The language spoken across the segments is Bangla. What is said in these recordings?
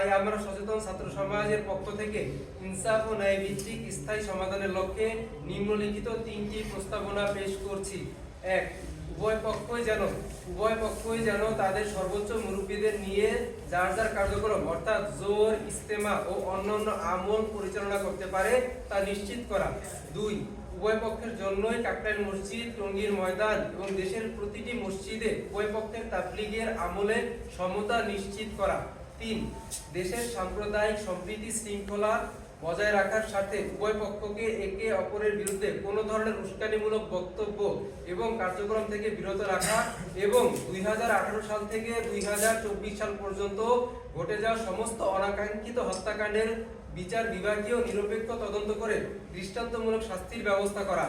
তাই আমরা সচেতন ছাত্র সমাজের পক্ষ থেকে ইনসাফ ও ন্যায় ভিত্তিক স্থায়ী সমাধানের লক্ষ্যে নিম্নলিখিত তিনটি প্রস্তাবনা পেশ করছি। এক, উভয় পক্ষই যেন, উভয় পক্ষই যেন তাদের সর্বোচ্চ মুরব্বীদের নিয়ে যার যার কার্যক্রম, অর্থাৎ জোর ইস্তেমা ও অন্যান্য আমল পরিচালনা করতে পারে তা নিশ্চিত করা। দুই, উভয় পক্ষের জন্যই কাকরাইল মসজিদ, টঙ্গীর ময়দান এবং দেশের প্রতিটি মসজিদে উভয় পক্ষের তাবলিগের আমলে সমতা নিশ্চিত করা। তিন, দেশের সাম্প্রদায়িক সম্প্রীতি শৃঙ্খলা বজায় রাখার সাথে উভয় পক্ষকে একে অপরের বিরুদ্ধে কোনো ধরনের উস্কানিমূলক বক্তব্য এবং কার্যক্রম থেকে বিরত রাখা এবং দুই হাজার আঠারো সাল থেকে দুই হাজার চব্বিশ সাল পর্যন্ত ঘটে যাওয়া সমস্ত অনাকাঙ্ক্ষিত হত্যাকাণ্ডের বিচার বিভাগীয় নিরপেক্ষ তদন্ত করে দৃষ্টান্তমূলক শাস্তির ব্যবস্থা করা।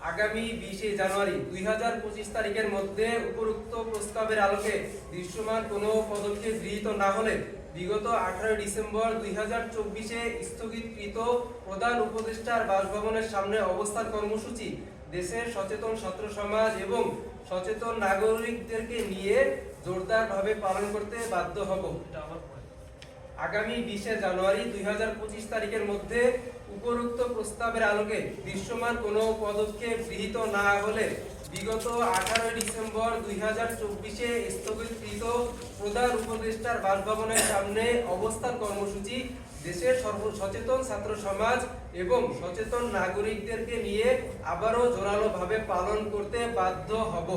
আগামী বিশে জানুয়ারি দুই হাজার পঁচিশ তারিখের মধ্যে উপরোক্ত প্রস্তাবের আলোকে দৃশ্যমান কোনো পদক্ষেপ গৃহীত না হলে বিগত আঠারোই ডিসেম্বর দুই হাজার চব্বিশে স্থগিতকৃত প্রধান উপদেষ্টার বাসভবনের সামনে অবস্থান কর্মসূচি দেশের সচেতন ছাত্র সমাজ এবং সচেতন নাগরিকদেরকে নিয়ে জোরদারভাবে পালন করতে বাধ্য হব। আগামী বিশে জানুয়ারি দুই হাজার পঁচিশ তারিখের মধ্যে উপরোক্ত প্রস্তাবের আলোকে দৃশ্যমান কোনো পদক্ষেপ গৃহীত না হলে বিগত আঠারোই ডিসেম্বর দুই হাজার চব্বিশে স্থগিতকৃত প্রধান উপদেষ্টার বাসভবনের সামনে অবস্থান কর্মসূচি দেশের সর্ব সচেতন ছাত্র সমাজ এবং সচেতন নাগরিকদেরকে নিয়ে আবারও জোরালোভাবে পালন করতে বাধ্য হব।